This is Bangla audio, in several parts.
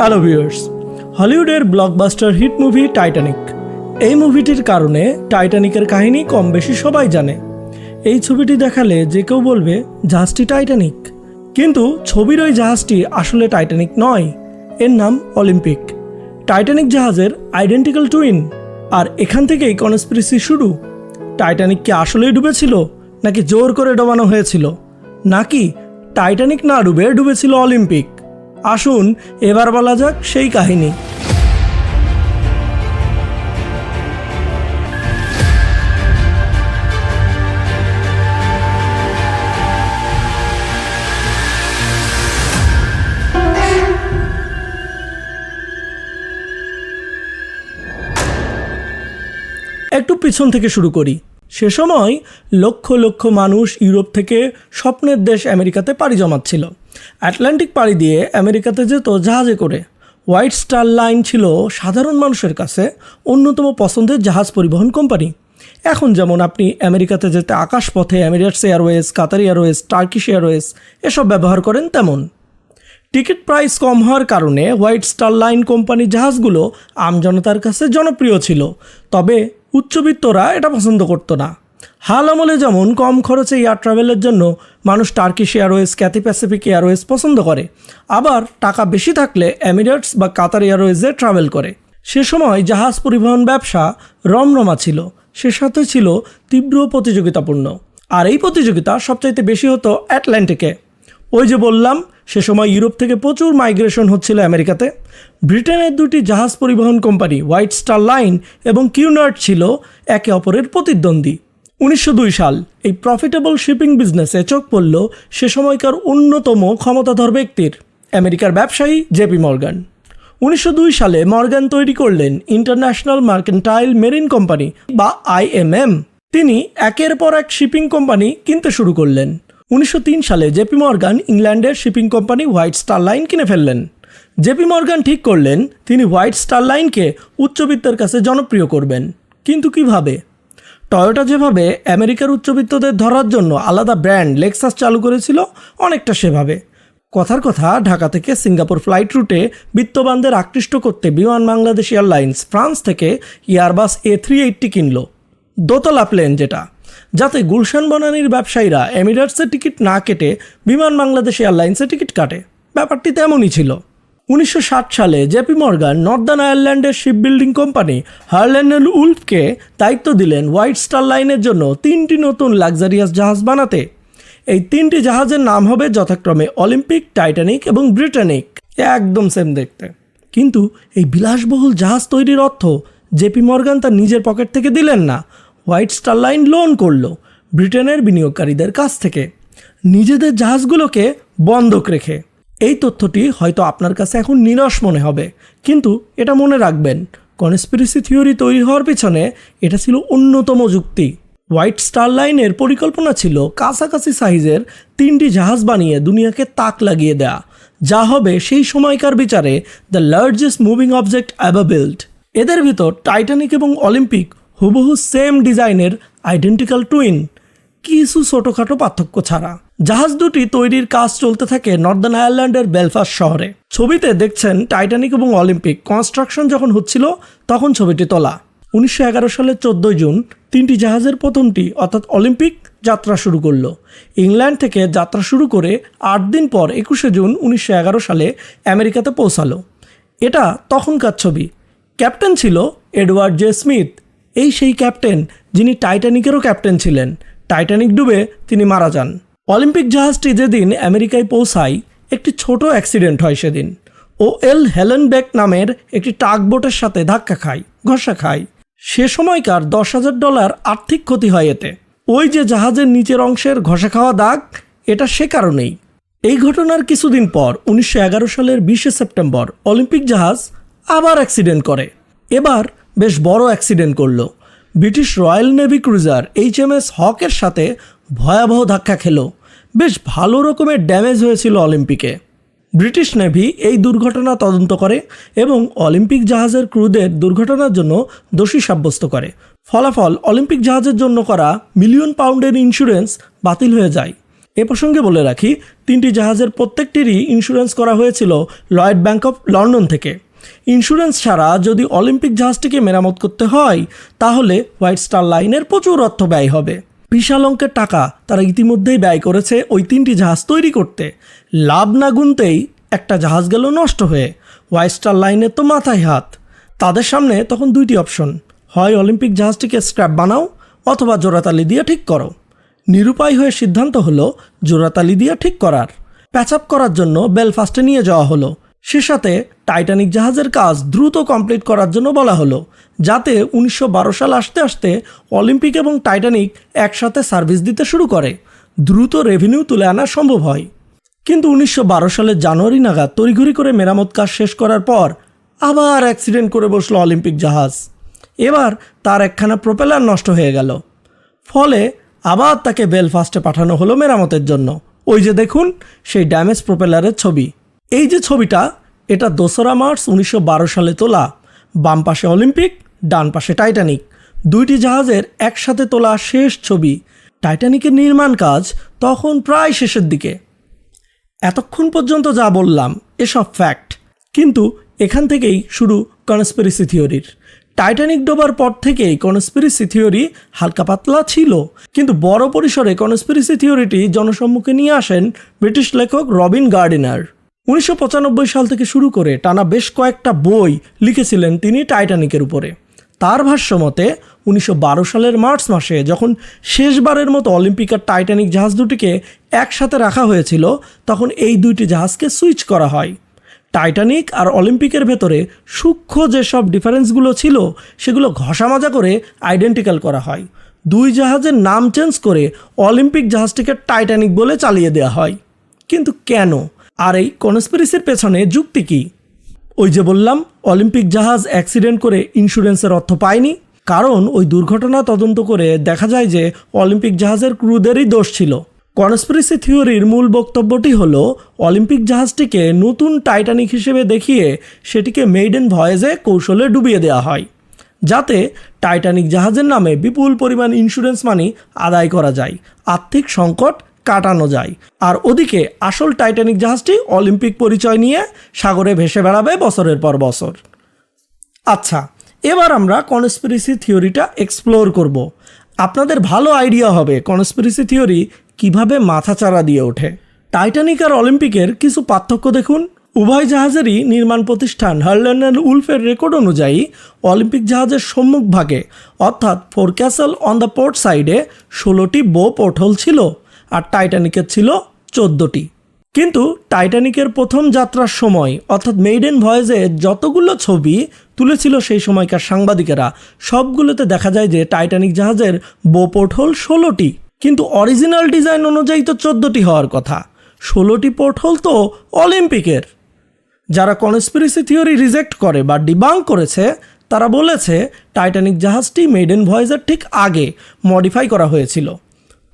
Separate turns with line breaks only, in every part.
হ্যালো ভিউয়ার্স হলিউডের ব্লকবাস্টার হিট মুভি টাইটানিক এই মুভিটির কারণে টাইটানিকের কাহিনী কম বেশি সবাই জানে। এই ছবিটি দেখালে যে কেউ বলবে, জাহাজটি টাইটানিক কিন্তু ছবির ওই জাহাজটি আসলে টাইটানিক নয়। এর নাম অলিম্পিক টাইটানিক জাহাজের আইডেন্টিক্যাল টুইন আর এখান থেকেই কনস্পিরেসি শুরু। টাইটানিক কি আসলেই ডুবেছিল, নাকি জোর করে ডোবানো হয়েছিল? নাকি টাইটানিক না ডুবে ডুবেছিল অলিম্পিক আসুন, এবার বলা যাক সেই কাহিনী। একটু পিছন থেকে শুরু করি। সে সময় লক্ষ লক্ষ মানুষ ইউরোপ থেকে স্বপ্নের দেশ আমেরিকাতে পাড়ি জমাচ্ছিল। আটলান্টিক পাড়ি দিয়ে আমেরিকাতে যেত জাহাজে করে। হোয়াইট স্টার লাইন ছিল সাধারণ মানুষের কাছে অন্যতম পছন্দের জাহাজ পরিবহন কোম্পানি। এখন যেমন আপনি আমেরিকাতে যেতে আকাশপথে Emirates Airways, Qatar Airways, Turkish Airways এসব ব্যবহার করেন তেমন। টিকিট প্রাইস কম হওয়ার কারণে হোয়াইট স্টার লাইন কোম্পানি জাহাজগুলো আমজনতার কাছে জনপ্রিয় ছিল। তবে উচ্চবিত্তরা এটা পছন্দ করতো না। হাল আমলে যেমন কম খরচে এয়ার ট্রাভেলের জন্য মানুষ Turkish Airways, Cathay Pacific Airways পছন্দ করে। আবার টাকা বেশি থাকলে এমিরেটস বা কাতার এয়ারওয়েজে ট্রাভেল করে। সে সময় জাহাজ পরিবহন ব্যবসা রমরমা ছিল। সে সাথে ছিল তীব্র প্রতিযোগিতাপূর্ণ। আর এই প্রতিযোগিতা সবচাইতে বেশি হতো অ্যাটলান্টিকে। ওই যে বললাম, সে সময় ইউরোপ থেকে প্রচুর মাইগ্রেশন হচ্ছিল আমেরিকাতে। ব্রিটেনের দুটি জাহাজ পরিবহন কোম্পানি, হোয়াইট স্টার লাইন এবং কিউনার্ট ছিল একে অপরের প্রতিদ্বন্দ্বী। উনিশশো দুই সাল এই প্রফিটেবল শিপিং বিজনেসে চোখ পড়ল সে সময়কার অন্যতম ক্ষমতাধর ব্যক্তির, আমেরিকার ব্যবসায়ী জেপি মর্গান। উনিশশো দুই সালে মর্গান তৈরি করলেন ইন্টারন্যাশনাল মার্কেন্টাইল মেরিন কোম্পানি বা আইএমএম তিনি একের পর এক শিপিং কোম্পানি কিনতে শুরু করলেন। উনিশশো তিন সালে জেপি মর্গান ইংল্যান্ডের shipping company White Star Line কিনে ফেললেন। জেপি মর্গান ঠিক করলেন, তিনি হোয়াইট স্টার লাইনকে উচ্চবিত্তের কাছে জনপ্রিয় করবেন। কিন্তু কীভাবে? টয়োটা যেভাবে আমেরিকার উচ্চবিত্তদের ধরার জন্য আলাদা ব্র্যান্ড লেক্সাস চালু করেছিল, অনেকটা সেভাবে। কথার কথা, ঢাকা থেকে সিঙ্গাপুর ফ্লাইট রুটে বিত্তবানদের আকৃষ্ট করতে বিমান বাংলাদেশ এয়ারলাইন্স ফ্রান্স থেকে ইয়ারবাস এ থ্রি এইটটি কিনল। দোতলা প্লেন যেটা, যাতে গুলশান বনানির ব্যবসায়ীরা এমিরেটসের টিকিট না কেটে বিমান বাংলাদেশ এয়ারলাইন্সের টিকিট কাটে। ব্যাপারটি তেমনই ছিল। উনিশশো ষাট সালে জেপি মর্গান নর্দার্ন আয়ারল্যান্ডের ship building company Harland and উলফকে দায়িত্ব দিলেন হোয়াইট স্টার লাইনের জন্য তিনটি নতুন লাক্সারিয়াস জাহাজ বানাতে। এই তিনটি জাহাজের নাম হবে যথাক্রমে অলিম্পিক, টাইটানিক এবং ব্রিটানিক। একদম সেম দেখতে। কিন্তু এই বিলাসবহুল জাহাজ তৈরির অর্থ জেপি মর্গান তার নিজের পকেট থেকে দিলেন না, হোয়াইট স্টার লাইন লোন করল ব্রিটেনের বিনিয়োগকারীদের কাছ থেকে। নিজেদের জাহাজগুলোকে বন্ধক রেখে। এই তথ্যটি হয়তো আপনার কাছে এখন নিরস মনে হবে। কিন্তু এটা মনে রাখবেন কনস্পিরেসি থিওরি তৈরি হওয়ার পেছনে এটা ছিল অন্যতম যুক্তি। হোয়াইট স্টার লাইনের পরিকল্পনা ছিল কাছাকাছি সাইজের তিনটি জাহাজ বানিয়ে দুনিয়াকে তাক লাগিয়ে দেয়া। যা হবে সেই সময়কার বিচারে the largest moving object ever build এদের ভিতর টাইটানিক এবং অলিম্পিক হুবহু সেম ডিজাইনের আইডেন্টিক্যাল টুইন কিছু ছোটোখাটো পার্থক্য ছাড়া। জাহাজ দুটি তৈরির কাজ চলতে থাকে নর্দার্ন আয়ারল্যান্ডের বেলফাস্ট শহরে। ছবিতে দেখছেন টাইটানিক এবং অলিম্পিক কনস্ট্রাকশন যখন হচ্ছিল, তখন ছবিটি তোলা। উনিশশো এগারো সালের চোদ্দোই জুন তিনটি জাহাজের প্রথমটি, অর্থাৎ অলিম্পিক, যাত্রা শুরু করল। ইংল্যান্ড থেকে যাত্রা শুরু করে আট দিন পর একুশে জুন উনিশশো এগারো সালে আমেরিকাতে পৌঁছালো। এটা তখনকার ছবি। ক্যাপ্টেন ছিল এডওয়ার্ড জে স্মিথ। এই সেই ক্যাপ্টেন যিনি টাইটানিকেরও ক্যাপ্টেন ছিলেন। টাইটানিক ডুবে তিনি মারা যান। অলিম্পিক জাহাজটি যেদিন আমেরিকায় পৌঁছায়, একটি ছোট অ্যাক্সিডেন্ট হয় সেদিন। ও এল হেলেনবেক নামের একটি টাগবোটের সাথে ধাক্কা খায়, ঘষা খায়। সে সময়কার দশ হাজার ডলার আর্থিক ক্ষতি হয় এতে। ওই যে জাহাজের নিচের অংশের ঘষা খাওয়া দাগ, এটা সে কারণেই। এই ঘটনার কিছুদিন পর উনিশশো এগারো সালের বিশে সেপ্টেম্বর অলিম্পিক জাহাজ আবার অ্যাক্সিডেন্ট করে। এবার বেশ বড় অ্যাক্সিডেন্ট করল। British Royal Navy cruiser H M S হকের সাথে ভয়াবহ ধাক্কা খেলো। বেশ ভালো রকমের ড্যামেজ হয়েছিল অলিম্পিকে। ব্রিটিশ নেভি এই দুর্ঘটনা তদন্ত করে এবং অলিম্পিক জাহাজের ক্রুদের দুর্ঘটনার জন্য দোষী সাব্যস্ত করে। ফলাফল অলিম্পিক জাহাজের জন্য করা মিলিয়ন পাউন্ডের ইন্স্যুরেন্স বাতিল হয়ে যায়। এ প্রসঙ্গে বলে রাখি, তিনটি জাহাজের প্রত্যেকটিরই ইন্স্যুরেন্স করা হয়েছিল লয়েড ব্যাংক অফ লন্ডন থেকে। ইন্স্যুরেন্স ছাড়া যদি অলিম্পিক জাহাজটিকে মেরামত করতে হয়, তাহলে হোয়াইট স্টার লাইনের প্রচুর অর্থ ব্যয় হবে। বিশাল অঙ্কের টাকা তারা ইতিমধ্যেই ব্যয় করেছে ওই তিনটি জাহাজ তৈরি করতে। লাভ না গুনতেই একটা জাহাজ গেল নষ্ট হয়ে। হোয়াইট স্টার লাইনের তো মাথায় হাত। তাদের সামনে তখন দুইটি অপশন হয় অলিম্পিক জাহাজটিকে স্ক্র্যাপ বানাও অথবা জোড়াতালি দিয়ে ঠিক করো। নিরুপায় হয়ে সিদ্ধান্ত হলো জোড়াতালি দিয়ে ঠিক করার। প্যাচ আপ করার জন্য বেলফাস্টে নিয়ে যাওয়া হলো। সে সাথে টাইটানিক জাহাজের কাজ দ্রুত কমপ্লিট করার জন্য বলা হলো, যাতে উনিশশো বারো সাল আসতে আসতে অলিম্পিক এবং টাইটানিক একসাথে সার্ভিস দিতে শুরু করে। দ্রুত রেভিনিউ তুলে আনা সম্ভব হয়। কিন্তু উনিশশো বারো সালের জানুয়ারি নাগাদ তড়িঘড়ি করে মেরামত কাজ শেষ করার পর আবার অ্যাক্সিডেন্ট করে বসল অলিম্পিক জাহাজ। এবার তার একখানা প্রোপেলার নষ্ট হয়ে গেল। ফলে আবার তাকে বেলফাস্টে পাঠানো হলো মেরামতের জন্য। ওই যে দেখুন, সেই ড্যামেজ প্রোপেলারের ছবি। এই যে ছবিটা এটা দোসরা মার্চ উনিশশো বারো সালে তোলা। বাম পাশে অলিম্পিক, ডান পাশে টাইটানিক। দুইটি জাহাজের একসাথে তোলা শেষ ছবি, টাইটানিকের নির্মাণ কাজ তখন প্রায় শেষের দিকে। এতক্ষণ পর্যন্ত যা বললাম, এসব ফ্যাক্ট। কিন্তু এখান থেকেই শুরু কনস্পিরেসি থিওরির। টাইটানিক ডোবার পর থেকেই কনস্পিরেসি থিওরি হালকা পাতলা ছিল। কিন্তু বড় পরিসরে কনস্পিরেসি থিওরিটি জনসম্মুখে নিয়ে আসেন ব্রিটিশ লেখক রবিন গার্ডিনার। উনিশশো পঁচানব্বই সাল থেকে শুরু করে টানা বেশ কয়েকটা বই লিখেছিলেন তিনি টাইটানিকের উপরে। তার ভাষ্য মতে, উনিশশো বারো সালের মার্চ মাসে যখন শেষবারের মতো অলিম্পিক আর টাইটানিক জাহাজ দুটিকে একসাথে রাখা হয়েছিল, তখন এই দুইটি জাহাজকে সুইচ করা হয়। টাইটানিক আর অলিম্পিকের ভেতরে সূক্ষ্ম যেসব ডিফারেন্সগুলো ছিল, সেগুলো ঘষা মাজা করে আইডেন্টিক্যাল করা হয়। দুই জাহাজের নাম চেঞ্জ করে অলিম্পিক জাহাজটিকে টাইটানিক বলে চালিয়ে দেওয়া হয়। কিন্তু কেন? আর এই কনস্পিরেসির পেছনে যুক্তি কী? ওই যে বললাম, অলিম্পিক জাহাজ অ্যাক্সিডেন্ট করে ইন্স্যুরেন্সের অর্থ পায়নি। কারণ ওই দুর্ঘটনা তদন্ত করে দেখা যায় যে অলিম্পিক জাহাজের ক্রুদেরই দোষ ছিল। কনস্পিরেসি থিওরির মূল বক্তব্যটি হলো, অলিম্পিক জাহাজটিকে নতুন টাইটানিক হিসেবে দেখিয়ে সেটিকে মেইডেন ভয়েজে কৌশলে ডুবিয়ে দেওয়া হয়। যাতে টাইটানিক জাহাজের নামে বিপুল পরিমাণ ইন্স্যুরেন্স মানি আদায় করা যায়। আর্থিক সংকট কাটানো যায়। আর ওদিকে আসল টাইটানিক জাহাজটি অলিম্পিক পরিচয় নিয়ে সাগরে ভেসে বেড়াবে বছরের পর বছর। আচ্ছা এবার আমরা কনস্পিরেসি থিওরিটা এক্সপ্লোর করব। আপনাদের ভালো আইডিয়া হবে কনস্পিরেসি থিওরি কীভাবে মাথাচাড়া দিয়ে ওঠে। টাইটানিক আর অলিম্পিকের কিছু পার্থক্য দেখুন। উভয় জাহাজেরই নির্মাণ প্রতিষ্ঠান হার্ল্যান্ড অ্যান্ড উলফের রেকর্ড অনুযায়ী অলিম্পিক জাহাজের সম্মুখভাগে, অর্থাৎ ফোরক্যাসেল অন দ্য পোর্ট সাইডে, ষোলোটি বো পোর্টহোল ছিল। আর টাইটানিকের ছিল চোদ্দোটি। কিন্তু টাইটানিকের প্রথম যাত্রার সময়, অর্থাৎ মেইডেন ভয়েজে যতগুলো ছবি তুলেছিল সেই সময়কার সাংবাদিকেরা, সবগুলোতে দেখা যায় যে টাইটানিক জাহাজের বো পোর্টহোল ষোলোটি। কিন্তু অরিজিনাল ডিজাইন অনুযায়ী তো চোদ্দোটি হওয়ার কথা। ষোলোটি পোর্টহোল তো অলিম্পিকের যারা কনস্পিরেসি থিওরি রিজেক্ট করে বা ডিবাং করেছে, তারা বলেছে টাইটানিক জাহাজটি মেডেন ভয়েজের ঠিক আগে মডিফাই করা হয়েছিল।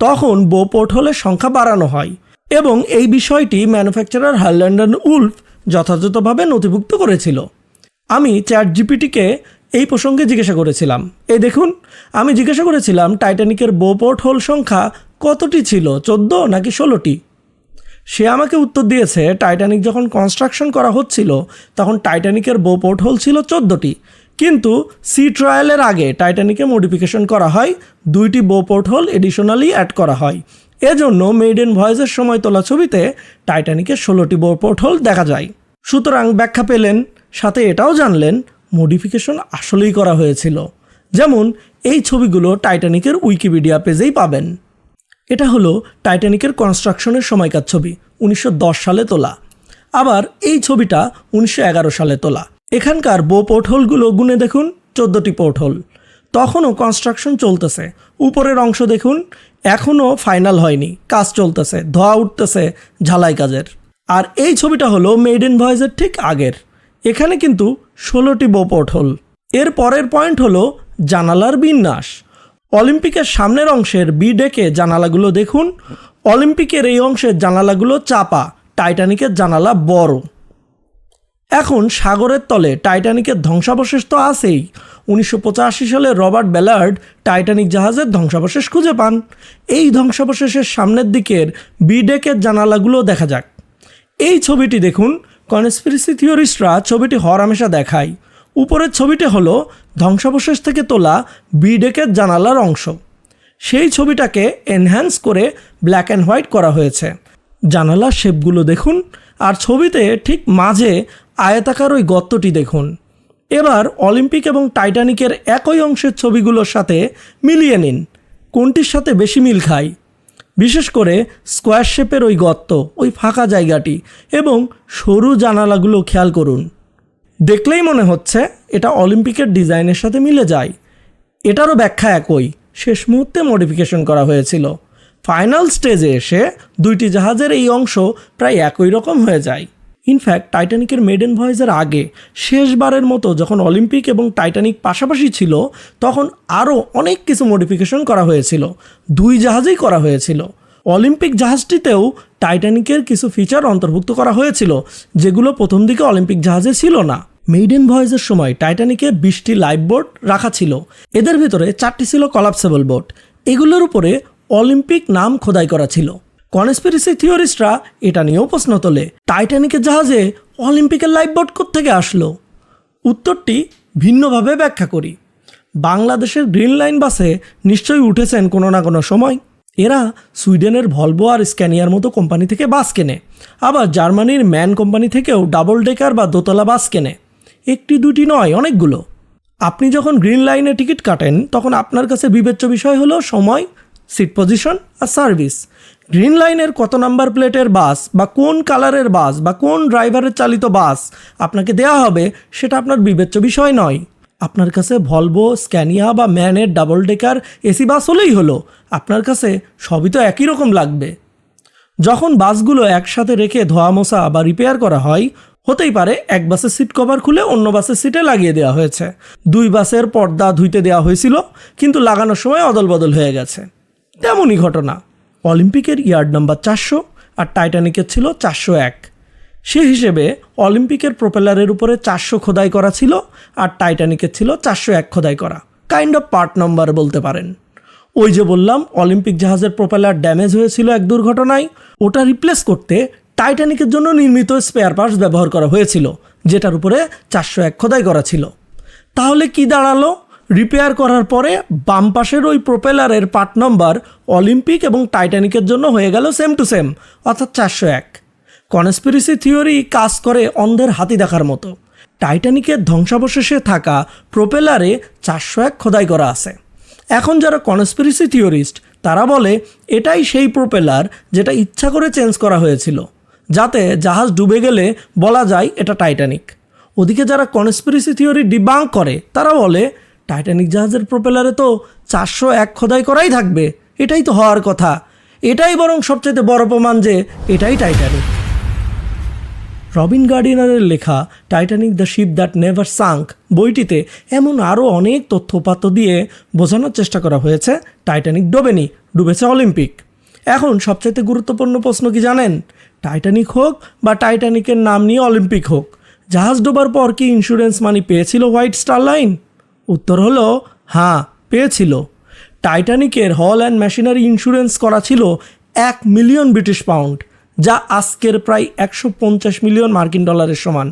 তখন বো পোর্টহোলের সংখ্যা বাড়ানো হয় এবং এই বিষয়টি ম্যানুফ্যাকচারার হারল্যান্ডন উলফ যথাযথভাবে নথিভুক্ত করেছিল। আমি চ্যাট জিপিটিকে এই প্রসঙ্গে জিজ্ঞাসা করেছিলাম। এই দেখুন, আমি জিজ্ঞাসা করেছিলাম, টাইটানিকের বো পোর্টহোল সংখ্যা কতটি ছিল, চোদ্দ নাকি ষোলোটি? সে আমাকে উত্তর দিয়েছে, টাইটানিক যখন কনস্ট্রাকশন করা হচ্ছিল, তখন টাইটানিকের বো পোর্টহোল ছিল চোদ্দোটি। কিন্তু সি ট্রায়ালের আগে টাইটানিকে মডিফিকেশন করা হয়, দুইটি বো পোর্টহোল এডিশনালি অ্যাড করা হয়। এজন্য মেইডেন ভয়েসের সময় তোলা ছবিতে টাইটানিকের ষোলোটি বো পোর্টহোল দেখা যায়। সুতরাং ব্যাখ্যা পেলেন, সাথে এটাও জানলেন, মডিফিকেশন আসলেই করা হয়েছিল। যেমন, এই ছবিগুলো টাইটানিকের উইকিপিডিয়া পেজেই পাবেন। এটা হলো টাইটানিকের কনস্ট্রাকশনের সময়কার ছবি, উনিশশো দশ সালে তোলা। আবার এই ছবিটা উনিশশো এগারো সালে তোলা। এখানকার বো পোর্টহোলগুলো গুনে দেখুন চোদ্দোটি পোর্টহোল। তখনও কনস্ট্রাকশন চলতেছে। উপরের অংশ দেখুন, এখনও ফাইনাল হয়নি। কাজ চলতেছে, ধোয়া উঠতেছে ঝালাই কাজের। আর এই ছবিটা হলো মেড ইন ভয়েসের ঠিক আগের। এখানে কিন্তু ষোলোটি বো পোর্টহোল। এর পরের পয়েন্ট হলো জানালার বিন্যাস। অলিম্পিকের সামনের অংশের বি ডেকে জানালাগুলো দেখুন। অলিম্পিকের এই অংশের জানালাগুলো চাপা টাইটানিকের জানালা বড়। এখন সাগরের তলে টাইটানিকের ধ্বংসাবশেষ তো আছেই। উনিশশো পঁচাশি সালে রবার্ট বেলার্ড টাইটানিক জাহাজের ধ্বংসাবশেষ খুঁজে পান। এই ধ্বংসাবশেষের সামনের দিকের বিডেকের জানালাগুলো দেখা যাক। এই ছবিটি দেখুন, কনস্পিরেসি থিওরিস্টরা ছবিটি হরহামেশা দেখায়। উপরের ছবিটি হলো ধ্বংসাবশেষ থেকে তোলা বিডেকের জানালার অংশ। সেই ছবিটাকে এনহ্যান্স করে ব্ল্যাক অ্যান্ড হোয়াইট করা হয়েছে। জানালার শেপগুলো দেখুন, আর ছবিতে ঠিক মাঝে আয়তাকার ওই গর্তটি দেখুন। এবার অলিম্পিক এবং টাইটানিকের একই অংশের ছবিগুলোর সাথে মিলিয়ে নিন। কোনটির সাথে বেশি মিল খায়? বিশেষ করে স্কোয়ার শেপের ওই গর্ত, ওই ফাঁকা জায়গাটি এবং সরু জানালাগুলো খেয়াল করুন। দেখলেই মনে হচ্ছে এটা অলিম্পিকের ডিজাইনের সাথে মিলে যায়। এটারও ব্যাখ্যা একই, শেষ মুহূর্তে মডিফিকেশন করা হয়েছিল। ফাইনাল স্টেজে এসে দুইটি জাহাজের এই অংশ প্রায় একই রকম হয়ে যায়। ইনফ্যাক্ট টাইটানিকের মেডেন ভয়েসের আগে, শেষবারের মতো যখন অলিম্পিক এবং টাইটানিক পাশাপাশি ছিল, তখন আরও অনেক কিছু মডিফিকেশন করা হয়েছিল। দুই জাহাজেই করা হয়েছিল। অলিম্পিক জাহাজটিতেও টাইটানিকের কিছু ফিচার অন্তর্ভুক্ত করা হয়েছিল, যেগুলো প্রথম দিকে অলিম্পিক জাহাজে ছিল না। মেইডেন ভয়েসের সময় টাইটানিকে বিশটি লাইফ বোট রাখা ছিল। এদের ভিতরে চারটি ছিল কলাপসেবল বোট এগুলোর উপরে অলিম্পিক নাম খোদাই করা ছিল। কনস্পিরেসি থিওরিস্টরা এটা নিয়েও প্রশ্ন তোলে। টাইটানিকের জাহাজে অলিম্পিকের লাইফ বোট থেকে আসলো? উত্তরটি ভিন্নভাবে ব্যাখ্যা করি। বাংলাদেশের গ্রিন লাইন বাসে নিশ্চয়ই উঠেছেন কোনো না কোনো সময়। এরা সুইডেনের ভলভো আর স্ক্যানিয়ার মতো কোম্পানি থেকে বাস কেনে। আবার জার্মানির ম্যান কোম্পানি থেকেও ডাবল ডেকার বা দোতলা বাস কেনে। একটি, দুটি নয়, অনেকগুলো। আপনি যখন গ্রিন লাইনে টিকিট কাটেন, তখন আপনার কাছে বিবেচ্য বিষয় হলো সময়, সিট পজিশন আর সার্ভিস। গ্রিন লাইনের কত নাম্বার প্লেটের বাস বা কোন কালারের বাস বা কোন ড্রাইভারের চালিত বাস আপনাকে দেয়া হবে সেটা আপনার বিবেচ্য বিষয় নয়। আপনার কাছে ভলভো স্ক্যানিয়া বা ম্যানের ডাবল ডেকার এসি বাস হলেই হলো। আপনার কাছে সবই তো একই রকম লাগবে। যখন বাসগুলো একসাথে রেখে ধোয়া মোছা বা রিপেয়ার করা হয়, হতেই পারে এক বাসের সিট কভার খুলে অন্য বাসের সিটে লাগিয়ে দেওয়া হয়েছে। দুই বাসের পর্দা ধুইতে দেওয়া হয়েছিল, কিন্তু লাগানোর সময় অদল বদল হয়ে গেছে। তেমনই ঘটনা। অলিম্পিকের ইয়ার্ড নাম্বার চারশো আর টাইটানিকের ছিল চারশো এক। সে হিসেবে অলিম্পিকের প্রোপেলারের উপরে চারশো খোদাই করা ছিল আর টাইটানিকের ছিল চারশো এক খোদাই করা। কাইন্ড অফ পার্ট নাম্বার বলতে পারেন। ওই যে বললাম, অলিম্পিক জাহাজের প্রোপেলার ড্যামেজ হয়েছিল এক দুর্ঘটনায়। ওটা রিপ্লেস করতে টাইটানিকের জন্য নির্মিত স্পেয়ার পার্টস ব্যবহার করা হয়েছিল, যেটার উপরে চারশো এক খোদাই করা ছিল। তাহলে কি দাঁড়াল? রিপেয়ার করার পরে বাম পাশের ওই প্রোপেলারের পার্ট নম্বর অলিম্পিক এবং টাইটানিকের জন্য হয়ে গেল সেম টু সেম অর্থাৎ চারশো এক। কনস্পিরেসি থিওরি কাজ করে অন্ধের হাতি দেখার মতো। টাইটানিকের ধ্বংসাবশেষে থাকা প্রোপেলারে চারশো এক খোদাই করা আছে। এখন যারা কনস্পিরেসি থিওরিস্ট তারা বলে, এটাই সেই প্রোপেলার যেটা ইচ্ছা করে চেঞ্জ করা হয়েছিল, যাতে জাহাজ ডুবে গেলে বলা যায় এটা টাইটানিক ওদিকে যারা কনস্পিরেসি থিওরি ডিবাঙ্ক করে, তারা বলে টাইটানিক জাহাজের প্রোপেলারে তো চারশো এক খোদাই করাই থাকবে। এটাই তো হওয়ার কথা। এটাই বরং সবচেয়ে বড় প্রমাণ যে এটাই টাইটানিক রবিন গার্ডিনারের লেখা Titanic the ship that never sunk বইটিতে এমন আরও অনেক তথ্যপাত্র দিয়ে বোঝানোর চেষ্টা করা হয়েছে টাইটানিক ডোবেনি, ডুবেছে অলিম্পিক। এখন সবচাইতে গুরুত্বপূর্ণ প্রশ্ন কি জানেন? টাইটানিক হোক বা টাইটানিকের নাম নিয়ে অলিম্পিক হোক, জাহাজ ডোবার পর কি ইন্স্যুরেন্স মানি পেয়েছিল হোয়াইট স্টার লাইন উত্তর হলো হ্যাঁ পেয়েছিল। টাইটানিকের হল অ্যান্ড মেশিনারি ইন্স্যুরেন্স করা ছিল এক মিলিয়ন ব্রিটিশ পাউন্ড, যা আজকের প্রায় একশো পঞ্চাশ মিলিয়ন মার্কিন ডলারের সমান।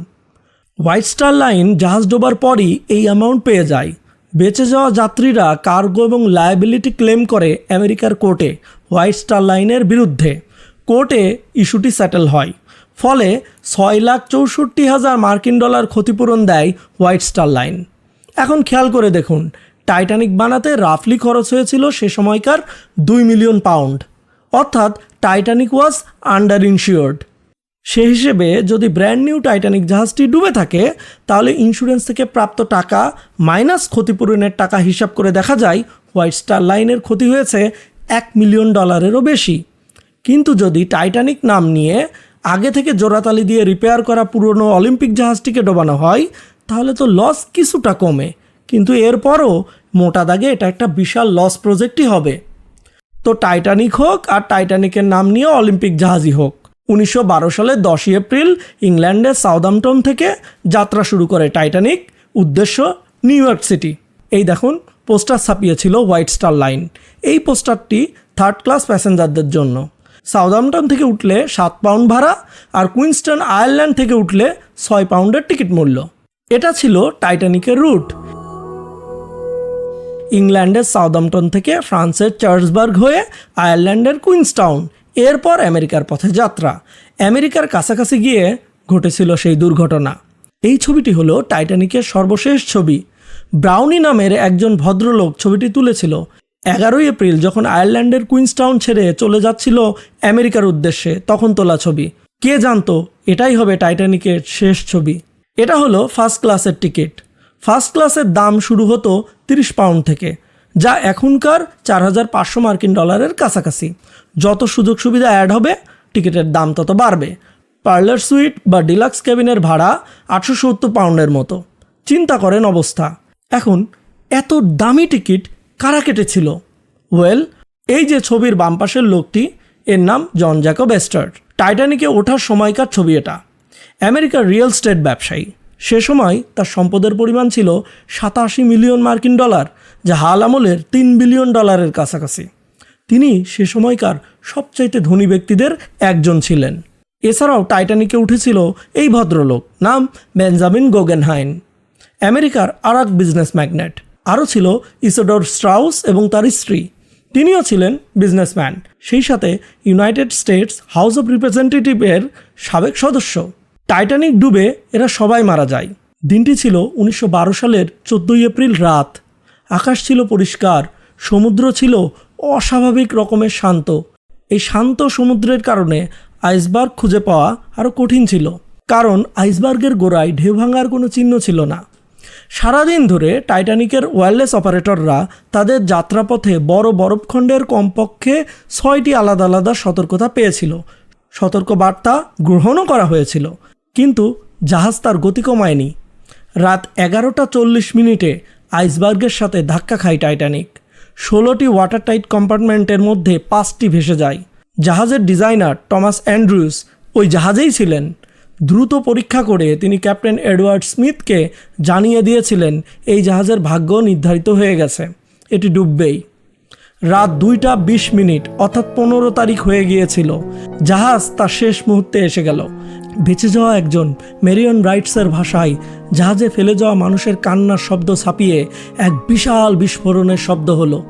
হোয়াইট স্টার লাইন জাহাজ ডোবার পরই এই অ্যামাউন্ট পেয়ে যায়। বেঁচে যাওয়া যাত্রীরা কার্গো এবং লায়াবিলিটি ক্লেম করে আমেরিকার কোর্টে হোয়াইট স্টার লাইনের বিরুদ্ধে। কোর্টে ইস্যুটি সেটেল হয়, ফলে ছয় লাখ চৌষট্টি হাজার মার্কিন ডলার ক্ষতিপূরণ দেয় হোয়াইট স্টার লাইন। এখন খেয়াল করে দেখুন টাইটানিক বানাতে রাফলি খরচ হয়েছিল সে সময়কার দুই মিলিয়ন পাউন্ড অর্থাৎ টাইটানিক ওয়াজ আন্ডার ইনশিওর্ড সে হিসেবে যদি ব্র্যান্ড নিউ টাইটানিক জাহাজটি ডুবে থাকে, তাহলে ইন্স্যুরেন্স থেকে প্রাপ্ত টাকা মাইনাস ক্ষতিপূরণের টাকা হিসাব করে দেখা যায় হোয়াইট স্টার লাইনের ক্ষতি হয়েছে এক মিলিয়ন ডলারেরও বেশি। কিন্তু যদি টাইটানিক নাম নিয়ে আগে থেকে জোড়াতালি দিয়ে রিপেয়ার করা পুরনো অলিম্পিক জাহাজটিকে ডোবানো হয় তাহলে তো লস কিছুটা কমে, কিন্তু এরপরও মোটা দাগে এটা একটা বিশাল লস প্রজেক্টই হবে। তো টাইটানিক হোক আর টাইটানিকের নাম নিয়ে অলিম্পিক জাহাজই হোক। উনিশশো সালের দশই এপ্রিল ইংল্যান্ডের সাউদাম্পটন থেকে যাত্রা শুরু করে টাইটানিক উদ্দেশ্য নিউ ইয়র্ক সিটি এই দেখুন, পোস্টার ছাপিয়েছিল হোয়াইট স্টার লাইন এই পোস্টারটি থার্ড ক্লাস প্যাসেঞ্জারদের জন্য। সাউদাম্পটন থেকে উঠলে সাত পাউন্ড ভাড়া আর কুইন্সটন আয়ারল্যান্ড থেকে উঠলে ছয় পাউন্ডের টিকিট মূল্য। এটা ছিল টাইটানিকের রুট। ইংল্যান্ডের সাউদাম্পটন থেকে ফ্রান্সের চার্লসবার্গ হয়ে আয়ারল্যান্ডের কুইন্সটাউন, এরপর আমেরিকার পথে যাত্রা। আমেরিকার কাছাকাছি গিয়ে ঘটেছিল সেই দুর্ঘটনা। এই ছবিটি হলো টাইটানিকের সর্বশেষ ছবি। ব্রাউনি নামের একজন ভদ্রলোক ছবিটি তুলেছিল। এগারোই এপ্রিল যখন আয়ারল্যান্ডের কুইন্সটাউন ছেড়ে চলে যাচ্ছিল আমেরিকার উদ্দেশ্যে, তখন তোলা ছবি। কে জানতো, এটাই হবে টাইটানিকের শেষ ছবি। এটা হলো ফার্স্ট ক্লাসের টিকিট ফার্স্ট ক্লাসের দাম শুরু হতো তিরিশ পাউন্ড থেকে, যা এখনকার চার হাজার পাঁচশো মার্কিন ডলারের কাছাকাছি। যত সুযোগ সুবিধা অ্যাড হবে টিকিটের দাম তত বাড়বে। পার্লার সুইট বা ডিলাক্স ক্যাবিনের ভাড়া আটশো সত্তর পাউন্ডের মতো। চিন্তা করেন অবস্থা। এখন, এত দামি টিকিট কারা কেটেছিল? ওয়েল এই যে ছবির বাম পাশের লোকটি, এর নাম জন জ্যাকব এস্টার্ট টাইটানিকে ওঠার সময়কার ছবি এটা। আমেরিকার রিয়েল স্টেট ব্যবসায়ী। সে সময় তার সম্পদের পরিমাণ ছিল সাতাশি মিলিয়ন মার্কিন ডলার, যা হাল আমলের তিন বিলিয়ন ডলারের কাছাকাছি। তিনি সে সময়কার সবচাইতে ধনী ব্যক্তিদের একজন ছিলেন। এছাড়াও টাইটানিকে উঠেছিল এই ভদ্রলোক, নাম বেঞ্জামিন গোগেনহাইন। আমেরিকার আর এক বিজনেস ম্যাগনেট। আরও ছিল ইসোডোর স্ট্রাউস এবং তার স্ত্রী। তিনিও ছিলেন বিজনেসম্যান। সেই সাথে ইউনাইটেড স্টেটস হাউস অফ রিপ্রেজেন্টেটিভের সাবেক সদস্য। টাইটানিক ডুবে এরা সবাই মারা যায়। দিনটি ছিল উনিশশো বারো সালের চোদ্দোই এপ্রিল রাত। আকাশ ছিল পরিষ্কার, সমুদ্র ছিল অস্বাভাবিক রকমের শান্ত। এই শান্ত সমুদ্রের কারণে আইসবার্গ খুঁজে পাওয়া আরও কঠিন ছিল। কারণ আইসবার্গের গোড়ায় ঢেউ ভাঙার কোনো চিহ্ন ছিল না। সারাদিন ধরে টাইটানিকের ওয়্যারলেস অপারেটররা তাদের যাত্রাপথে বড় বরফখণ্ডের কমপক্ষে ছয়টি আলাদা আলাদা সতর্কতা পেয়েছিল। সতর্ক বার্তা গ্রহণও করা হয়েছিল। কিন্তু জাহাজ তার গতি কমায়নি। রাত এগারোটা চল্লিশ মিনিটে আইসবার্গের সাথে ধাক্কা খায় টাইটানিক। ষোলোটি ওয়াটারটাইট কম্পার্টমেন্টের মধ্যে পাঁচটি ভেসে যায়। জাহাজের ডিজাইনার টমাস অ্যান্ড্রুস ওই জাহাজেই ছিলেন। দ্রুত পরীক্ষা করে তিনি ক্যাপ্টেন এডওয়ার্ড স্মিথকে জানিয়ে দিয়েছিলেন, এই জাহাজের ভাগ্য নির্ধারিত হয়ে গেছে। এটি ডুববেই। রাত দুইটা বিশ মিনিট, অর্থাৎ পনেরো তারিখ হয়ে গিয়েছিল। জাহাজ তার শেষ মুহূর্তে এসে গেল। বেঁচে যাওয়া একজন মেরিয়ন রাইটসের ভাষায় জাহাজে ফেলে যাওয়া মানুষের কান্নার শব্দ ছাপিয়ে এক বিশাল বিস্ফোরণের শব্দ হলো।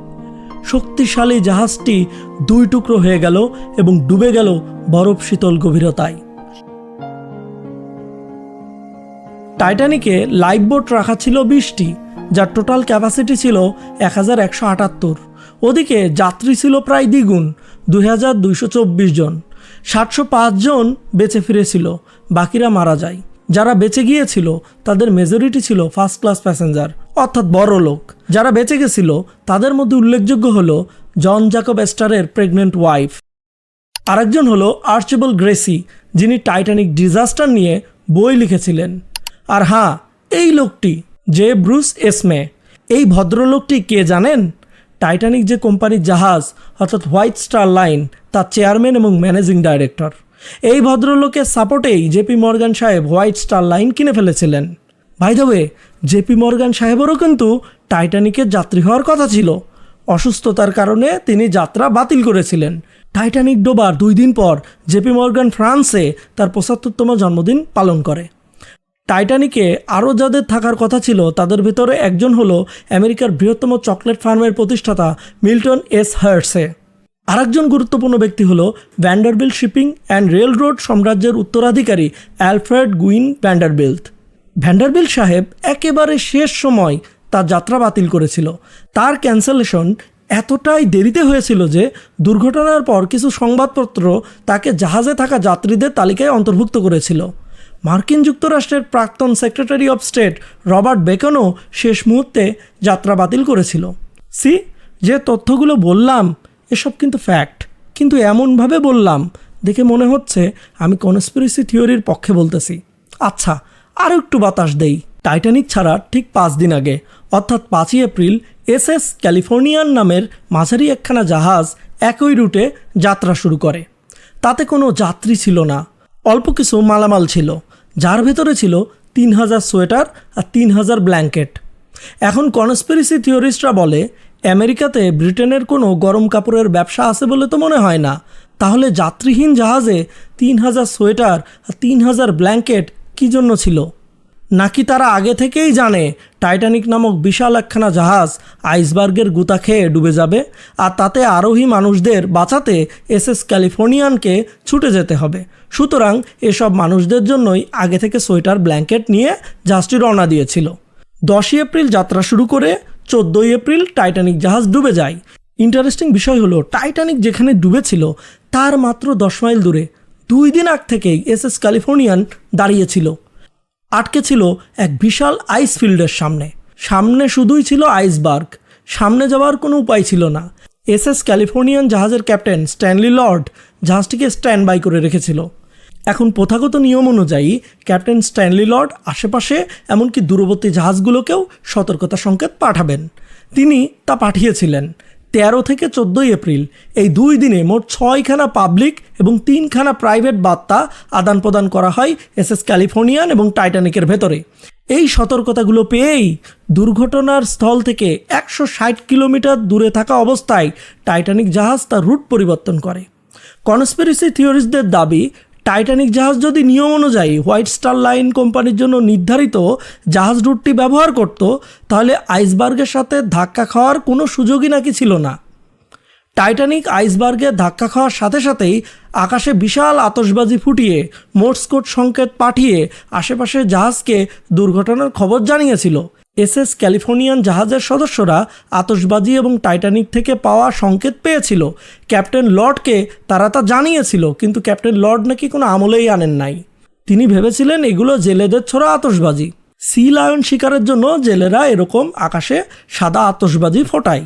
শক্তিশালী জাহাজটি দুই টুকরো হয়ে গেল এবং ডুবে গেল বরফ শীতল গভীরতায়। টাইটানিকে লাইফ বোট রাখা ছিল বিশটি, যার টোটাল ক্যাপাসিটি ছিল এক হাজার একশো আটাত্তর। ওদিকে যাত্রী ছিল প্রায় দ্বিগুণ, দুই হাজার দুইশো চব্বিশ জন। সাতশো জন বেঁচে ফিরেছিল, বাকিরা মারা যায়। যারা বেঁচে গিয়েছিল, তাদের মেজরিটি ছিল ফার্স্ট ক্লাস প্যাসেঞ্জার অর্থাৎ বড় লোক। যারা বেঁচে গেছিল, তাদের মধ্যে উল্লেখযোগ্য হলো জন জ্যাকব এস্টারের প্রেগনেন্ট ওয়াইফ আরেকজন হলো আর্চেবল গ্রেসি, যিনি টাইটানিক ডিজাস্টার নিয়ে বই লিখেছিলেন। আর হ্যাঁ এই লোকটি, যে ব্রুস এসমে। এই ভদ্রলোকটি কে জানেন? টাইটানিক যে কোম্পানির জাহাজ, অর্থাৎ হোয়াইট স্টার লাইন তার চেয়ারম্যান এবং ম্যানেজিং ডাইরেক্টর এই ভদ্রলোকের সাপোর্টেই জেপি মর্গান সাহেব হোয়াইট স্টার লাইন কিনে ফেলেছিলেন। ভাই দেবে জেপি মর্গান সাহেবেরও কিন্তু টাইটানিকের যাত্রী হওয়ার কথা ছিল। অসুস্থতার কারণে তিনি যাত্রা বাতিল করেছিলেন। টাইটানিক ডোবার দুই দিন পর জেপি মর্গান ফ্রান্সে তার পঁচাত্তরতম জন্মদিন পালন করে। টাইটানিকে আরও যাদের থাকার কথা ছিল, তাদের ভেতরে একজন হলো আমেরিকার বৃহত্তম চকলেট ফার্মের প্রতিষ্ঠাতা মিল্টন এস হার্টসে। আরেকজন গুরুত্বপূর্ণ ব্যক্তি হলো Vanderbilt shipping and rail road সাম্রাজ্যের উত্তরাধিকারী অ্যালফ্রেড গুইন ভ্যান্ডারবিল্ট। ভ্যান্ডারবিল সাহেব একেবারে শেষ সময় তার যাত্রা বাতিল করেছিল। তার ক্যান্সেলেশন এতটাই দেরিতে হয়েছিল যে দুর্ঘটনার পর কিছু সংবাদপত্র তাকে জাহাজে থাকা যাত্রীদের তালিকায় অন্তর্ভুক্ত করেছিল। মার্কিন যুক্তরাষ্ট্রের প্রাক্তন সেক্রেটারি অফ স্টেট রবার্ট বেকনও শেষ মুহূর্তে যাত্রা বাতিল করেছিল। সি, যে তথ্যগুলো বললাম, এসব কিন্তু ফ্যাক্ট। কিন্তু এমনভাবে বললাম, দেখে মনে হচ্ছে আমি কনস্পিরেসি থিওরির পক্ষে বলতেছি। আচ্ছা আরও একটু বাতাস দেই। টাইটানিক ছাড়া ঠিক পাঁচ দিন আগে, অর্থাৎ পাঁচই এপ্রিল, এস এস ক্যালিফোর্নিয়ান নামের মাঝারি একখানা জাহাজ একই রুটে যাত্রা শুরু করে। তাতে কোনো যাত্রী ছিল না, অল্প কিছু মালামাল ছিল। যার ভেতরে ছিল তিন হাজার সোয়েটার আর তিন হাজার ব্ল্যাঙ্কেট। এখন কনস্পিরেসি থিওরিস্টরা বলে, আমেরিকাতে ব্রিটেনের কোনো গরম কাপড়ের ব্যবসা আছে বলে তো মনে হয় না। তাহলে যাত্রীহীন জাহাজে তিন হাজার সোয়েটার আর তিন হাজার ব্ল্যাঙ্কেট কী জন্য ছিল? নাকি তারা আগে থেকেই জানে টাইটানিক নামক বিশাল একখানা জাহাজ আইসবার্গের গুতা খেয়ে ডুবে যাবে? আর তাতে আরোহী মানুষদের বাঁচাতে এসএস ক্যালিফোর্নিয়ানকে ছুটে যেতে হবে। সুতরাং এসব মানুষদের জন্যই আগে থেকে সোয়েটার, ব্ল্যাঙ্কেট নিয়ে জাহাজটি রওনা দিয়েছিল। দশই এপ্রিল যাত্রা শুরু করে চোদ্দোই এপ্রিল টাইটানিক জাহাজ ডুবে যায়। ইন্টারেস্টিং বিষয় হলো, টাইটানিক যেখানে ডুবেছিল, তার মাত্র দশ মাইল দূরে। দুই দিন আগ থেকেই এসএস ক্যালিফোর্নিয়ান দাঁড়িয়েছিল। আটকে ছিল এক বিশাল আইস ফিল্ডের সামনে। সামনে শুধুই ছিল আইসবার্গ সামনে যাওয়ার কোনো উপায় ছিল না। এস এস ক্যালিফোর্নিয়ান জাহাজের ক্যাপ্টেন স্ট্যানলি লর্ড জাহাজটিকে স্ট্যান্ড বাই করে রেখেছিল। এখন প্রথাগত নিয়ম অনুযায়ী ক্যাপ্টেন স্ট্যানলি লর্ড আশেপাশে এমনকি দূরবর্তী জাহাজগুলোকেও সতর্কতা সংকেত পাঠাবেন। তিনি তা পাঠিয়েছিলেন। তেরো থেকে চোদ্দোই এপ্রিল। এই দুই দিনে মোট ছয়খানা পাবলিক এবং তিনখানা প্রাইভেট বার্তা আদান প্রদান করা হয় এস এস ক্যালিফোর্নিয়ান এবং টাইটানিকের ভেতরে। এই সতর্কতাগুলো পেয়েই দুর্ঘটনার স্থল থেকে একশো ষাট কিলোমিটার দূরে থাকা অবস্থায় টাইটানিক জাহাজ তার রুট পরিবর্তন করে। কনস্পিরেসি থিওরিস্টদের দাবি টাইটানিক জাহাজ যদি নিয়ম অনুযায়ী হোয়াইট স্টার লাইন কোম্পানির জন্য নির্ধারিত জাহাজ রুটটি ব্যবহার করত, তাহলে আইসবার্গের সাথে ধাক্কা খাওয়ার কোনো সুযোগই নাকি ছিল না। টাইটানিক আইসবার্গে ধাক্কা খাওয়ার সাথে সাথেই আকাশে বিশাল আতশবাজি ফুটিয়ে মোর্সকোট সংকেত পাঠিয়ে আশেপাশে জাহাজকে দুর্ঘটনার খবর জানিয়েছিল। এসএস ক্যালিফোর্নিয়ান জাহাজের সদস্যরা আতসবাজি এবং টাইটানিক থেকে পাওয়া সংকেত পেয়েছিল। ক্যাপ্টেন লর্ডকে তারা তা জানিয়েছিল, কিন্তু ক্যাপ্টেন লর্ড নাকি কোনো আমলেই আনেন নাই। তিনি ভেবেছিলেন এগুলো জেলেদের ছোড়া আতশবাজি। সি লায়ন শিকারের জন্য জেলেরা এরকম আকাশে সাদা আতসবাজি ফোটায়।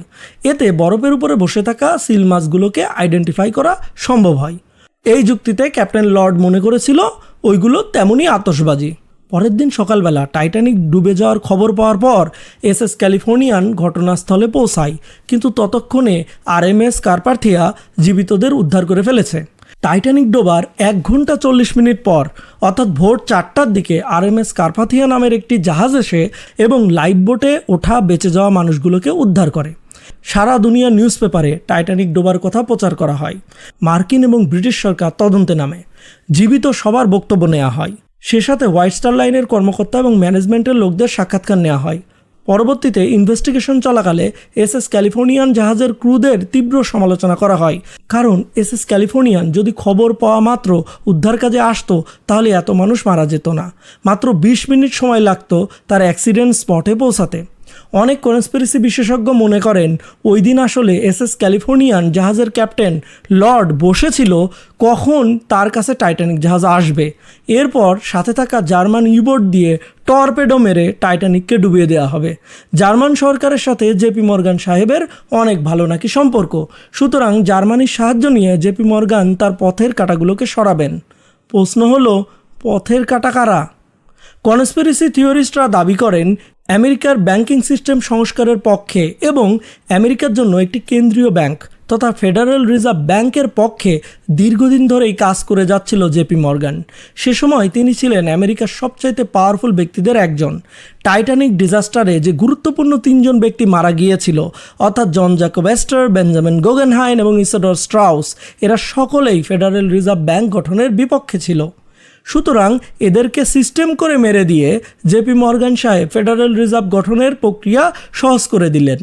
এতে বরফের উপরে বসে থাকা সিল মাছগুলোকে আইডেন্টিফাই করা সম্ভব হয়। এই যুক্তিতে ক্যাপ্টেন লর্ড মনে করেছিল, ওইগুলো তেমনই আতশবাজি। পরের দিন সকালবেলা টাইটানিক ডুবে যাওয়ার খবর পাওয়ার পর এস এস ক্যালিফোর্নিয়ান ঘটনাস্থলে পৌঁছায়, কিন্তু ততক্ষণে আর এম এস কার্পার্থিয়া জীবিতদের উদ্ধার করে ফেলেছে। টাইটানিক ডোবার এক ঘণ্টা চল্লিশ মিনিট পর, অর্থাৎ ভোর চারটার দিকে আরএমএস কার্পাথিয়া নামের একটি জাহাজ এসে এবং লাইফ বোটে ওঠা বেঁচে যাওয়া মানুষগুলোকে উদ্ধার করে। সারা দুনিয়ার নিউজ পেপারে টাইটানিক ডোবার কথা প্রচার করা হয়। মার্কিন এবং ব্রিটিশ সরকার তদন্তে নামে। জীবিত সবার বক্তব্য নেওয়া হয়। সে সাথে হোয়াইট স্টার লাইনের কর্মকর্তা এবং ম্যানেজমেন্টের লোকদের সাক্ষাৎকার নেওয়া হয়। পরবর্তীতে ইনভেস্টিগেশন চলাকালে এস এস ক্যালিফোর্নিয়ান জাহাজের ক্রুদের তীব্র সমালোচনা করা হয়। কারণ এস এস ক্যালিফোর্নিয়ান যদি খবর পাওয়া মাত্র উদ্ধার কাজে আসতো, তাহলে এত মানুষ মারা যেত না। মাত্র বিশ মিনিট সময় লাগতো তার অ্যাক্সিডেন্ট স্পটে পৌঁছাতে। অনেক কনস্পিরেসি বিশেষজ্ঞ মনে করেন, ওই দিন আসলে এসএস ক্যালিফোর্নিয়ান জাহাজের ক্যাপ্টেন লর্ড বসেছিল কখন তার কাছে টাইটানিক জাহাজ আসবে। এরপর সাথে থাকা জার্মান ইউবোট দিয়ে টর্পেডো মেরে টাইটানিককে ডুবিয়ে দেওয়া হবে। জার্মান সরকারের সাথে জেপি মর্গান সাহেবের অনেক ভালো নাকি সম্পর্ক। সুতরাং জার্মানির সাহায্য নিয়ে জেপি মর্গান তার পথের কাটাগুলোকে সরাবেন। প্রশ্ন হলো, পথের কাটা কারা? কনস্পিরেসি থিওরিস্টরা দাবি করেন আমেরিকার ব্যাংকিং সিস্টেম সংস্কারের পক্ষে এবং আমেরিকার জন্য একটি কেন্দ্রীয় ব্যাংক তথা ফেডারেল রিজার্ভ ব্যাংকের পক্ষে দীর্ঘদিন ধরেই কাজ করে যাচ্ছিল জেপি মর্গান। সে সময় তিনি ছিলেন আমেরিকার সবচাইতে পাওয়ারফুল ব্যক্তিদের একজন। টাইটানিক ডিজাস্টারে যে গুরুত্বপূর্ণ তিনজন ব্যক্তি মারা গিয়েছিল, অর্থাৎ জন জ্যাকোবেস্টার বেঞ্জামিন গোগেনহাইন এবং ইসোডর স্ট্রাউস, এরা সকলেই ফেডারেল রিজার্ভ ব্যাংক গঠনের বিপক্ষে ছিল। সুতরাং এদেরকে সিস্টেম করে মেরে দিয়ে জেপি মর্গান সাহেব ফেডারেল রিজার্ভ গঠনের প্রক্রিয়া সহজ করে দিলেন।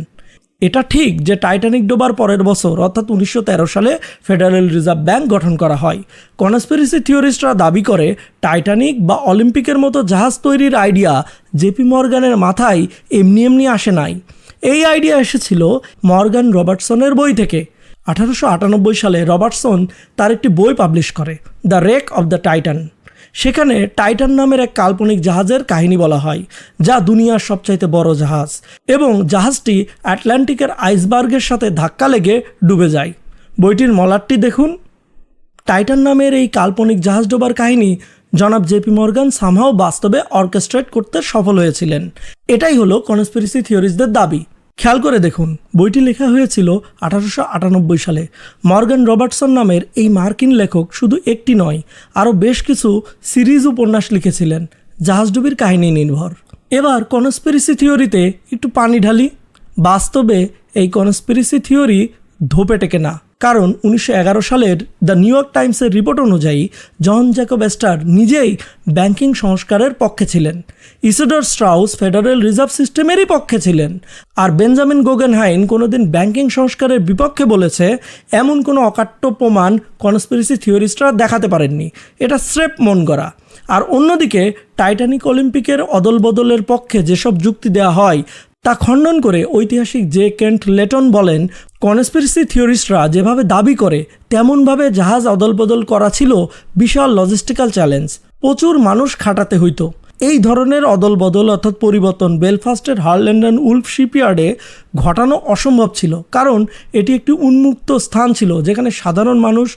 এটা ঠিক যে টাইটানিক ডোবার পরের বছর, অর্থাৎ উনিশশো তেরো সালে ফেডারেল রিজার্ভ ব্যাংক গঠন করা হয়। কনস্পিরেসি থিওরিস্টরা দাবি করে, টাইটানিক বা অলিম্পিকের মতো জাহাজ তৈরির আইডিয়া জেপি মর্গানের মাথায় এমনি এমনি আসে নাই। এই আইডিয়া এসেছিল মর্গান রবার্টসনের বই থেকে। আঠারোশো আটানব্বই সালে রবার্টসন তার একটি বই পাবলিশ করে, the wreck of the Titan. সেখানে টাইটান নামের এক কাল্পনিক জাহাজের কাহিনী বলা হয়, যা দুনিয়ার সবচাইতে বড় জাহাজ এবং জাহাজটি আটলান্টিকের আইসবার্গের সাথে ধাক্কা লেগে ডুবে যায়। বইটির মলারটি দেখুন। টাইটান নামের এই কাল্পনিক জাহাজ ডোবার কাহিনী জনাব জেপি মর্গান সামহাও বাস্তবে অর্কেস্ট্রেট করতে সফল হয়েছিলেন। এটাই হলো কনস্পিরেসি থিওরিস্টদের দাবি। খেয়াল করে দেখুন, বইটি লেখা হয়েছিল আঠারোশো আটানব্বই সালে। মর্গান রবার্টসন নামের এই মার্কিন লেখক শুধু একটি নয়, আরও বেশ কিছু সিরিজ উপন্যাস লিখেছিলেন, জাহাজডুবির কাহিনী নির্ভর। এবার কনস্পিরিসি থিওরিতে একটু পানি ঢালি। বাস্তবে এই কনস্পিরিসি থিওরি ধোপে টেকে না। কারণ উনিশশো এগারো সালের দ্য নিউ ইয়র্ক টাইমসের রিপোর্ট অনুযায়ী জন জ্যাকোবেস্টার নিজেই ব্যাংকিং সংস্কারের পক্ষে ছিলেন। ইসিডর স্ট্রাউস ফেডারেল রিজার্ভ সিস্টেমেরই পক্ষে ছিলেন। আর বেঞ্জামিন গোগেনহাইন কোনোদিন ব্যাংকিং সংস্কারের বিপক্ষে বলেছে, এমন কোনো অকাট্য প্রমাণ কনস্পিরেসি থিওরিস্টরা দেখাতে পারেননি। এটা স্রেপ মন গড়া। আর অন্যদিকে টাইটানিক অলিম্পিকের অদলবদলের পক্ষে যেসব যুক্তি দেওয়া হয় তা খণ্ডন করে ঐতিহাসিক জে কেন্ট লেটন বলেন, কনস্পিরেসি থিওরিস্টরা যেভাবে দাবি করে, তেমনভাবে জাহাজ অদলবদল করা ছিল বিশাল লজিস্টিক্যাল চ্যালেঞ্জ। প্রচুর মানুষ খাটাতে হইতো। এই ধরনের অদল বদল অর্থাৎ পরিবর্তন বেলফাস্টের হারল্যান্ড অ্যান্ড উল্ফ শিপইয়ার্ডে ঘটানো অসম্ভব ছিল, কারণ এটি একটি উন্মুক্ত স্থান ছিল যেখানে সাধারণ মানুষ,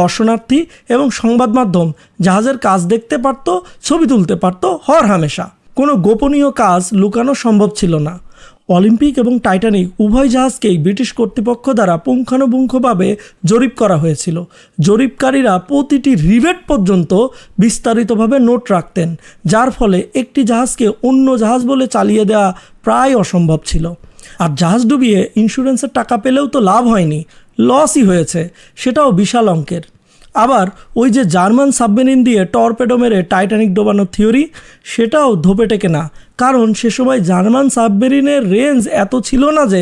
দর্শনার্থী এবং সংবাদ মাধ্যম জাহাজের কাজ দেখতে পারত, ছবি তুলতে পারত হর হামেশা। কোনো গোপনীয় কাজ লুকানো সম্ভব ছিল না। অলিম্পিক এবং টাইটানিক উভয় জাহাজকেই ব্রিটিশ কর্তৃপক্ষ দ্বারা পুঙ্খানুপুঙ্খভাবে জরিপ করা হয়েছিল। জরিপকারীরা প্রতিটি রিভেট পর্যন্ত বিস্তারিতভাবে নোট রাখতেন, যার ফলে একটি জাহাজকে অন্য জাহাজ বলে চালিয়ে দেওয়া প্রায় অসম্ভব ছিল। আর জাহাজ ডুবিয়ে ইন্স্যুরেন্সের টাকা পেলেও তো লাভ হয়নি লসই হয়েছে, সেটাও বিশাল অঙ্কের। আবার ওই যে জার্মান সাবমেরিন দিয়ে টর্পেডো মেরে টাইটানিক ডোবানোর থিওরি, সেটাও ধোপে টেকে না। কারণ সে সময় জার্মান সাবমেরিনের রেঞ্জ এত ছিল না যে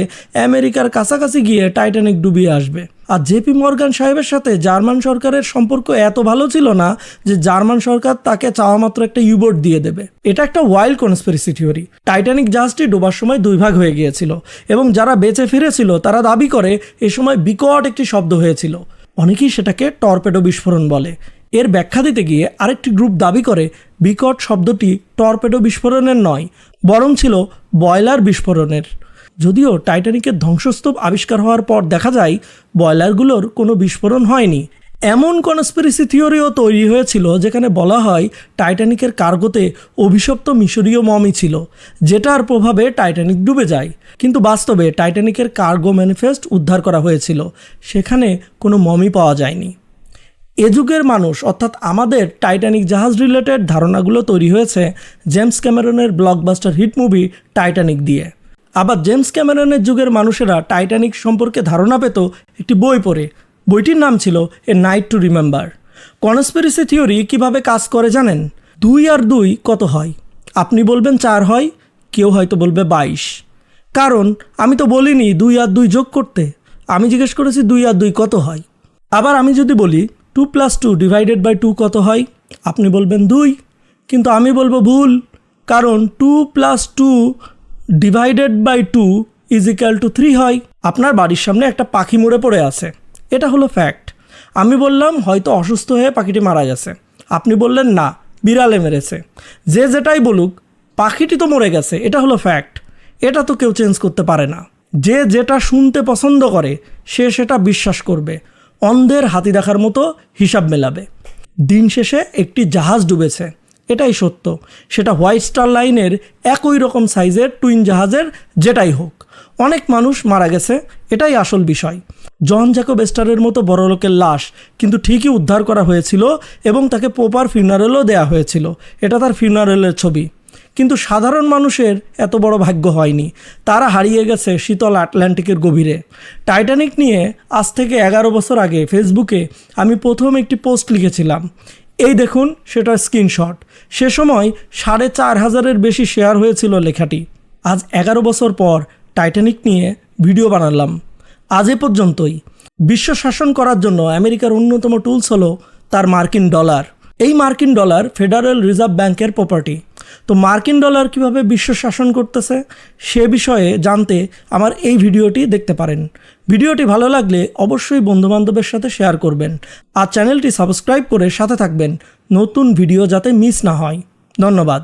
আমেরিকার কাছাকাছি গিয়ে টাইটানিক ডুবিয়ে আসবে। আর জেপি মর্গান সাহেবের সাথে জার্মান সরকারের সম্পর্ক এত ভালো ছিল না যে জার্মান সরকার তাকে চাওয়া মাত্র একটা ইউবোর্ড দিয়ে দেবে। এটা একটা ওয়াইল্ড কনস্পিরেসি থিওরি টাইটানিক জাহাজটি ডোবার সময় দুই ভাগ হয়ে গিয়েছিল এবং যারা বেঁচে ফিরেছিল তারা দাবি করে, এ সময় বিকট একটি শব্দ হয়েছিল। অনেকেই সেটাকে টর্পেডো বিস্ফোরণ বলে। এর ব্যাখ্যা দিতে গিয়ে আরেকটি গ্রুপ দাবি করে, বিকট শব্দটি টর্পেডো বিস্ফোরণের নয়, বরং ছিল বয়লার বিস্ফোরণের। যদিও টাইটানিকের ধ্বংসস্তূপ আবিষ্কার হওয়ার পর দেখা যায়, বয়লারগুলোর কোনো বিস্ফোরণ হয়নি। এমন কনস্পিরেসি থিওরিও তৈরি হয়েছিল যেখানে বলা হয় টাইটানিকের কার্গোতে অভিশপ্ত মিশরীয় মমি ছিল, যেটার প্রভাবে টাইটানিক ডুবে যায়। কিন্তু বাস্তবে টাইটানিকের কার্গো ম্যানিফেস্ট উদ্ধার করা হয়েছিল, সেখানে কোনো মমি পাওয়া যায়নি। এ যুগের মানুষ, অর্থাৎ আমাদের টাইটানিক জাহাজ রিলেটেড ধারণাগুলো তৈরি হয়েছে জেমস ক্যামেরনের ব্লকবাস্টার হিট মুভি টাইটানিক দিয়ে। আবার জেমস ক্যামেরনের যুগের মানুষেরা টাইটানিক সম্পর্কে ধারণা পেত একটি বই পড়ে বইটির নাম ছিল A Night to Remember. Conspiracy theory কীভাবে কাজ করে জানেন? দুই আর দুই কত হয়? আপনি বলবেন চার হয়, কেউ হয়তো বলবে বাইশ। কারণ আমি তো বলিনি দুই আর দুই যোগ করতে। আমি জিজ্ঞেস করেছি দুই আর দুই কত হয়? আবার আমি যদি বলি two plus two divided by two কত হয়? আপনি বলবেন দুই। কিন্তু আমি বলব ভুল, কারণ two plus two divided by two is equal to three হয়। আপনার বাড়ির সামনে একটা পাখি মরে পড়ে আছে। এটা হলো ফ্যাক্ট আমি বললাম, হয়তো অসুস্থ হয়ে পাখিটি মারা গেছে। আপনি বললেন, না, বিড়ালে মেরেছে। যে যেটাই বলুক, পাখিটি তো মরে গেছে, এটা হলো ফ্যাক্ট এটা তো কেউ চেঞ্জ করতে পারে না। যে যেটা শুনতে পছন্দ করে, সে সেটা বিশ্বাস করবে। অন্ধের হাতি দেখার মতো হিসাব মেলাবে। দিন শেষে একটি জাহাজ ডুবেছে। এটাই সত্য। সেটা হোয়াইট স্টার লাইনের একই রকম সাইজের টুইন জাহাজের যেটাই হোক। অনেক মানুষ মারা গেছে, এটাই আসল বিষয়। জন জ্যাকব এস্টারের মতো বড় লোকের লাশ কিন্তু ঠিকই উদ্ধার করা হয়েছিল এবং তাকে প্রপার ফিউনারেলও দেয়া হয়েছিল। এটা তার ফিউনারেলের ছবি। কিন্তু সাধারণ মানুষের এত বড় ভাগ্য হয়নি। তারা হারিয়ে গেছে শীতল আটলান্টিকের গভীরে। টাইটানিক নিয়ে আজ থেকে এগারো বছর আগে ফেসবুকে আমি প্রথম একটি পোস্ট লিখেছিলাম। এই দেখুন সেটা স্ক্রিনশট। সে সময় সাড়ে চার হাজারের বেশি শেয়ার হয়েছিল লেখাটি। আজ এগারো বছর পর টাইটানিক নিয়ে ভিডিও বানালাম। আজ এ পর্যন্তই। বিশ্ব শাসন করার জন্য আমেরিকার অন্যতম টুলস হলো তার মার্কিন ডলার। এই মার্কিন ডলার ফেডারেল রিজার্ভ ব্যাংকের প্রপার্টি তো মার্কিন ডলার কীভাবে বিশ্ব শাসন করতেছে, সে বিষয়ে জানতে আমার এই ভিডিওটি দেখতে পারেন। ভিডিওটি ভালো লাগলে অবশ্যই বন্ধুবান্ধবের সাথে শেয়ার করবেন। আর চ্যানেলটি সাবস্ক্রাইব করে সাথে থাকবেন। নতুন ভিডিও যাতে মিস না হয়। ধন্যবাদ।